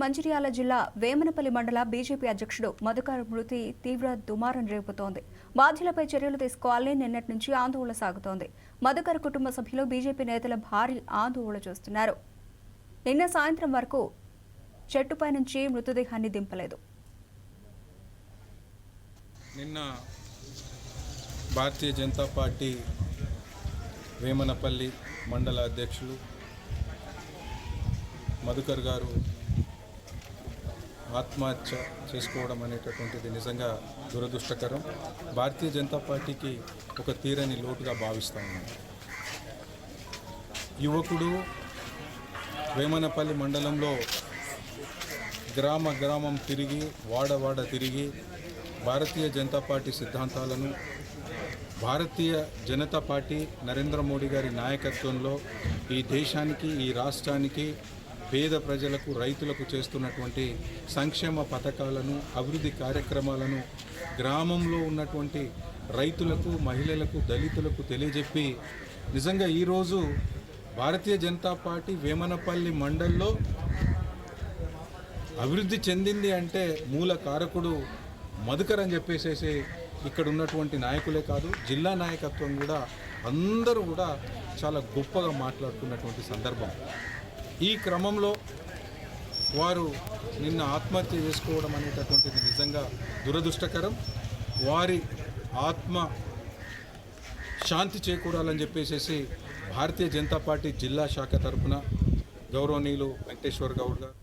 మంచిర్యాల జిల్లా వేమనపల్లి మండల బీజేపీ అధ్యక్షుడు మధుకర్ మృతి తీవ్ర దుమారం రేపుతోంది. బాధ్యులపై చర్యలు తీసుకోవాలని నిన్నటి నుంచి ఆందోళన సాగుతోంది. మధుకర్ కుటుంబ సభ్యులు బీజేపీ నేతల భారీ ఆందోళన చేస్తున్నారు. నిన్న సాయంత్రం వరకు చెట్టుపై నుంచి మృతదేహాన్ని దింపలేదు. నిన్న భారతీయ జనతా పార్టీ వేమనపల్లి మండల అధ్యక్షులు మధుకర్ గారు ఆత్మహత్య చేసుకోవడం అనేటటువంటిది నిజంగా దురదృష్టకరం. భారతీయ జనతా పార్టీకి ఒక తీరని లోటుగా భావిస్తాను యువకుడు వేమనపల్లి మండలంలో గ్రామ గ్రామం తిరిగి వాడ వాడ తిరిగి భారతీయ జనతా పార్టీ సిద్ధాంతాలను భారతీయ జనతా పార్టీ నరేంద్ర మోడీ గారి నాయకత్వంలో ఈ దేశానికి ఈ రాష్ట్రానికి పేద ప్రజలకు రైతులకు చేస్తున్నటువంటి సంక్షేమ పథకాలను అభివృద్ధి కార్యక్రమాలను గ్రామంలో ఉన్నటువంటి రైతులకు మహిళలకు దళితులకు తెలియజెప్పి నిజంగా ఈరోజు భారతీయ జనతా పార్టీ వేమనపల్లి మండల్లో అభివృద్ధి చెందింది అంటే మూల కారకుడు మధుకర్ అని చెప్పేసేసి ఇక్కడ ఉన్నటువంటి నాయకులే కాదు జిల్లా నాయకత్వం కూడా అందరూ కూడా చాలా గొప్పగా మాట్లాడుతున్నటువంటి సందర్భం. ఈ క్రమంలో వారు నిన్న ఆత్మహత్య చేసుకోవడం అనేటటువంటిది నిజంగా దురదృష్టకరం. వారి ఆత్మ శాంతి చేకూరాలని చెప్పేసి భారతీయ జనతా పార్టీ జిల్లా శాఖ తరఫున గౌరవనీయులు వెంకటేశ్వర్ గౌడ్ గారు